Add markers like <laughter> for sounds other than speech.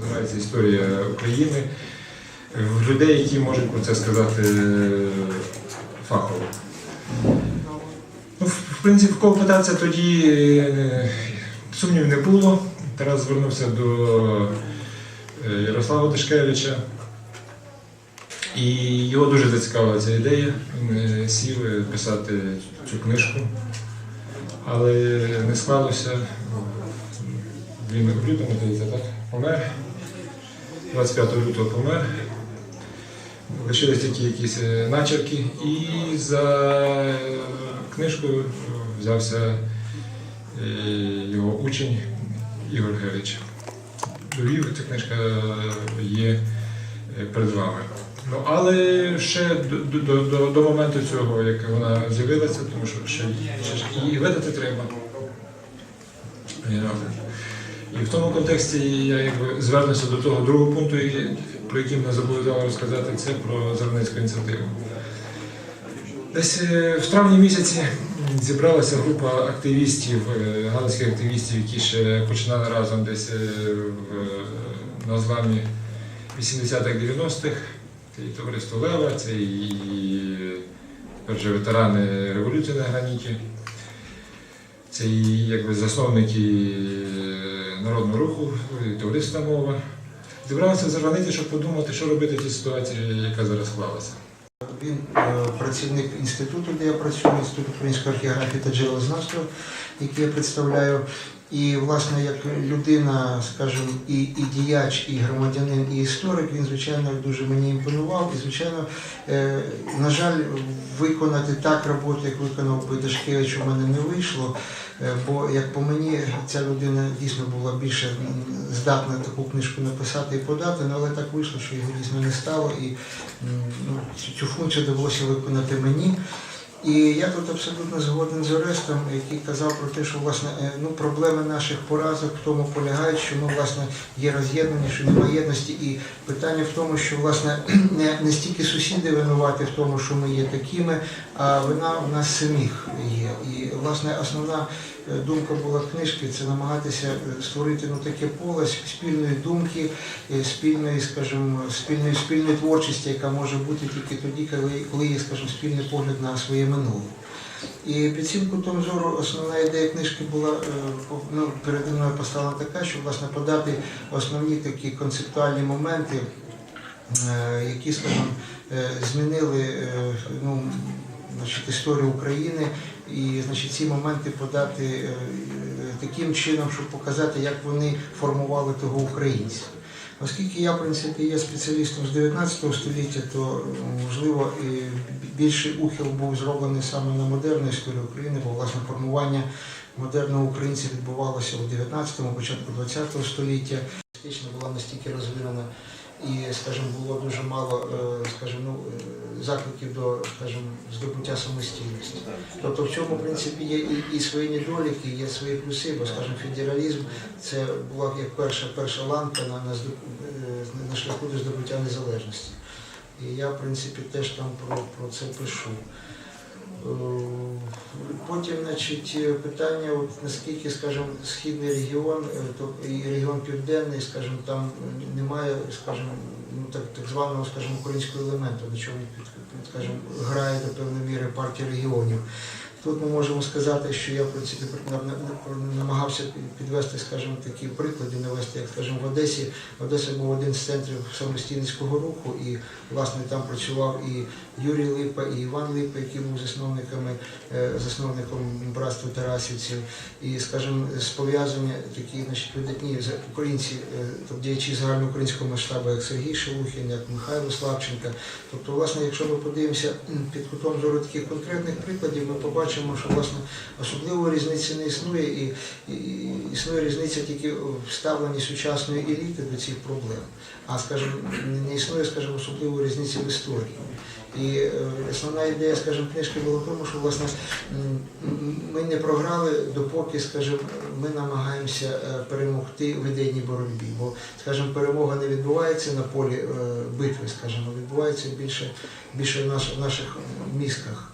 Називається історія України. Людей, які можуть про це сказати е, фахово. Ну, в принципі, в кого питатися тоді е, сумнів не було. Тарас звернувся до е, Ярослава Дашкевича. І його дуже зацікавила ця ідея. Він сів писати цю книжку. Але не склалося. Він в лютому, здається, так? Помер. 25 лютого помер. Лишились тільки якісь е, начерки. І за е, книжку взявся е, його учень Ігор Гевич. Довів, ця книжка є перед вами. Ну, але ще до, до, до, до моменту цього, як вона з'явилася, тому що ще, ще ж її видати треба. І в тому контексті я якби звернуся до того другого пункту, про який мене зобов'язали розказати, це про Зерницьку ініціативу. Десь е, в травні місяці зібралася група активістів, е, галицьких активістів, які ще починали разом десь е, на зламі 80-х, 90-х. Це і товариство Лева, це і вже ветерани революції на граніті. Це і якби засновники народного руху, і товариства мова. Зібралися зарванити, щоб подумати, що робити в цій ситуації, яка зараз склалася. Він е, працівник інституту, де я працюю, інститут української археографії та джерелознавства, який я представляю. І, власне, як людина, скажімо, і, і діяч, і громадянин, і історик, він, звичайно, дуже мені імпонував. І, звичайно, е, на жаль, виконати так роботу, як виконав Бедашкевич, у мене не вийшло. Е, Бо, як по мені, ця людина дійсно була більше здатна таку книжку написати і подати, ну, але так вийшло, що його дійсно не стало. І ну, цю функцію довелося виконати мені. І я тут абсолютно згоден з Орестом, який казав про те, що власне е, ну, проблеми наших поразок в тому полягають, що ми власне є роз'єднані, що немає єдності. І питання в тому, що власне <clears throat> не, не стільки сусіди винуваті в тому, що ми є такими, а вина в нас самих є. І власне основна е, думка була книжки це намагатися е, створити ну таке поле спільної думки, спільної, скажімо, спільної спільної творчості, яка може бути тільки тоді, коли, коли є, скажімо, спільний погляд на своє минуле. І під цим кутом зору основна ідея книжки була е, ну, переді мною поставлена така, що власне подати основні такі концептуальні моменти, е, які, скажімо, е, змінили ну, значить, історію України, і значить, ці моменти подати таким чином, щоб показати, як вони формували того українця. Оскільки я, в принципі, є спеціалістом з 19 століття, то можливо і більший ухил був зроблений саме на модерну історію України, бо власне формування модерного українця відбувалося у 19-му, початку 20 століття. Була настільки розвинена і, скажімо, було дуже мало, е, скажімо, ну, е, закликів до, скажімо, здобуття самостійності. Тобто в цьому, в принципі, є і, і свої недоліки, є свої плюси, бо, скажімо, федералізм це була як перша, перша ланка на, на, е, на шляху до здобуття незалежності. І я, в принципі, теж там про, про це пишу. Е, Потім, значить, е, питання, от наскільки, скажімо, східний регіон, е, і регіон південний, скажімо, там немає, скажімо, ну так, так званого, скажімо, українського елементу, на чому, скажімо, грає до певної міри партія регіонів. Тут ми можемо сказати, що я в принципі на- на- на- намагався підвести, скажімо, такі приклади, навести, як скажімо, в Одесі. Одеса був один з центрів самостійницького руху, і власне там працював і Юрій Липа, і Іван Липа, який був засновниками, е, засновником братства Тарасівців, і, скажімо, з пов'язання такі значить, видатні українці, е, тобто діячі загальноукраїнського масштабу, як Сергій Шелухін, як Михайло Славченка. Тобто, власне, якщо ми подивимося під кутом зору таких конкретних прикладів, ми побачимо, що власне особливої різниці не існує, і, і, і існує різниця тільки в ставленні сучасної еліти до цих проблем. А скажімо, не існує, скажімо, особливої різниці в історії. І е, основна ідея, скажімо, книжки була в тому, що власне ми не програли, допоки, скажімо, ми намагаємося е, перемогти в ідейній боротьбі. Бо, скажімо, перемога не відбувається на полі е, битви, скажімо, відбувається більше, більше в наших мізках.